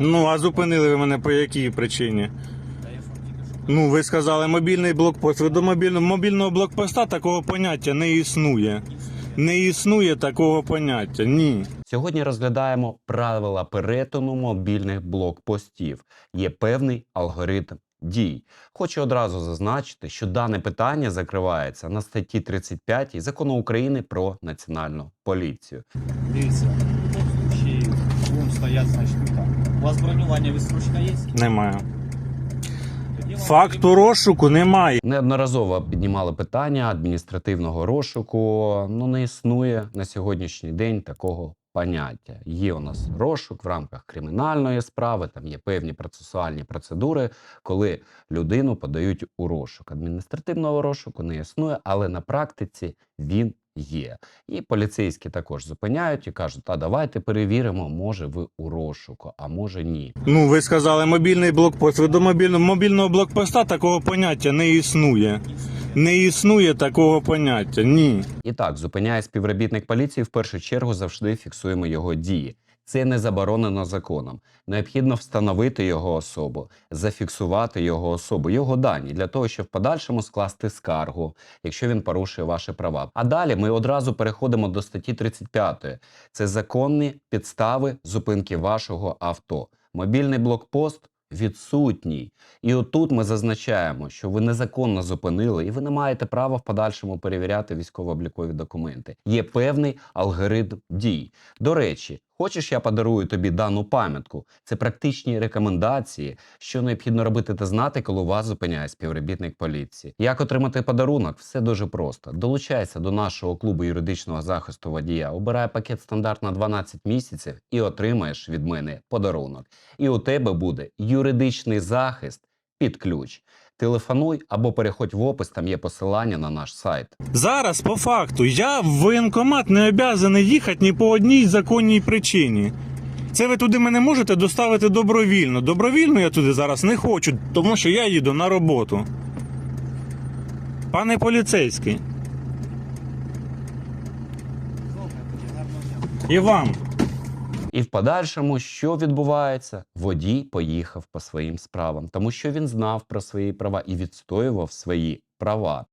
Ну, а зупинили ви мене по якій причині? Ну, ви сказали мобільний блокпост. Ви до мобільного, мобільного блокпоста такого поняття не існує. Не існує такого поняття. Ні. Сьогодні розглядаємо правила перетину мобільних блокпостів. Є певний алгоритм дій. Хочу одразу зазначити, що дане питання закривається на статті 35 закону України про національну поліцію. Дивіться, в тому случаї будемо стояти, значить, так. У вас бронювання відстрочка є? Немає. Факту розшуку немає. Неодноразово піднімали питання адміністративного розшуку. Ну не існує на сьогоднішній день такого поняття. Є у нас розшук в рамках кримінальної справи, там є певні процесуальні процедури, коли людину подають у розшук. Адміністративного розшуку не існує, але на практиці він є. І поліцейські також зупиняють і кажуть: а давайте перевіримо, може ви у розшуку, а може ні. Ну, ви сказали мобільний блокпост. Ви до мобільного, мобільного блокпоста такого поняття не існує. Не існує такого поняття. Ні. І так, зупиняє співробітник поліції, в першу чергу завжди фіксуємо його дії. Це не заборонено законом. Необхідно встановити його особу, зафіксувати його особу, його дані для того, щоб в подальшому скласти скаргу, якщо він порушує ваші права. А далі ми одразу переходимо до статті 35. Це законні підстави зупинки вашого авто. Мобільний блокпост відсутній. І отут ми зазначаємо, що ви незаконно зупинили, і ви не маєте права в подальшому перевіряти військово-облікові документи. Є певний алгоритм дій. До речі, хочеш, я подарую тобі дану пам'ятку. Це практичні рекомендації, що необхідно робити та знати, коли вас зупиняє співробітник поліції. Як отримати подарунок? Все дуже просто. Долучайся до нашого клубу юридичного захисту водія, обирай пакет стандарт на 12 місяців і отримаєш від мене подарунок. І у тебе буде юридичний захист під ключ. Телефонуй або переходь в опис, там є посилання на наш сайт. Зараз, по факту, я в воєнкомат не обязаний їхати ні по одній законній причині. Це ви туди мене можете доставити добровільно. Добровільно я туди зараз не хочу, тому що я їду на роботу. Пане поліцейський, і вам. І в подальшому, що відбувається? Водій поїхав по своїм справам, тому що він знав про свої права і відстоював свої права.